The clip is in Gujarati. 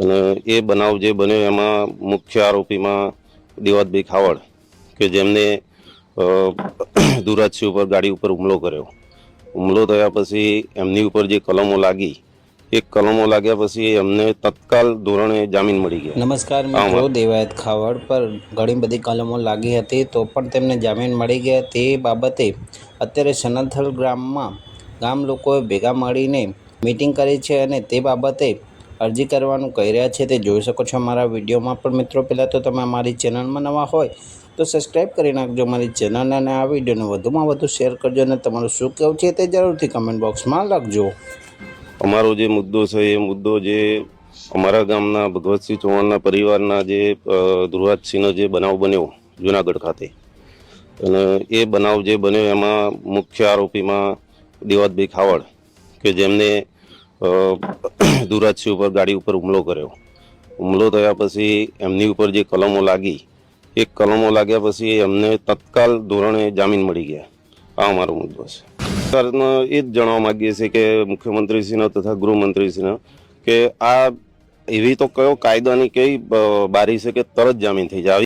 અને એ બનાવ જે બન્યો એમાં મુખ્ય આરોપીમાં દેવાતભાઈ ખાવડ કે જેમને દુરાજસિંહ ઉપર ગાડી ઉપર હુમલો કર્યો. હુમલો થયા પછી એમની ઉપર જે કલમો લાગી એ કલમો લાગ્યા પછી એમને તત્કાલ ધોરણે જામીન મળી ગયા. નમસ્કાર મિત્રો દેવાયત ખાવડ પર ઘણી બધી કલમો લાગી હતી તો પણ તેમને જામીન મળી ગયા. તે બાબતે અત્યારે સનથલ ગ્રામમાં ગામ લોકોએ ભેગા મળીને મિટિંગ કરી છે અને તે બાબતે અરજી કરવાનું કહી રહ્યા છે તે જોઈ શકો છો અમારા વિડીયોમાં પણ મિત્રો. પહેલાં તો તમે અમારી ચેનલમાં નવા હોય તો સબસ્ક્રાઈબ કરી નાખજો અમારી ચેનલ અને આ વિડીયોને વધુમાં વધુ શેર કરજો અને તમારું શું કહેવું છે તે જરૂરથી કમેન્ટ બોક્સમાં લખજો. અમારો જે મુદ્દો છે, એ મુદ્દો જે અમારા ગામના ભગવતસિંહ ચૌહાણના પરિવારના જે ધ્રુવાજસિંહનો જે બનાવ બન્યો જુનાગઢ ખાતે. અને એ બનાવ જે બન્યો એમાં મુખ્ય આરોપીમાં દેવાતભાઈ ખાવડ, કે જેમને અ, ધ્રુવરાજસિંહ ઉપર ગાડી ઉપર હુમલો કર્યો. હુમલો થયા પછી એમની ઉપર જે કલમો લાગી એ કલમો લાગ્યા પછી એમને તત્કાલ ધોરણે જામીન મળી ગયા. આ અમારો મુદ્દો છે. સરકારને એ જ જણાવવા માગીએ છીએ કે મુખ્યમંત્રીશ્રીનો તથા ગૃહમંત્રીશ્રીનો કે આ એવી તો કયો કાયદાની કઈ બારી છે કે તરત જામીન થઈ જાય.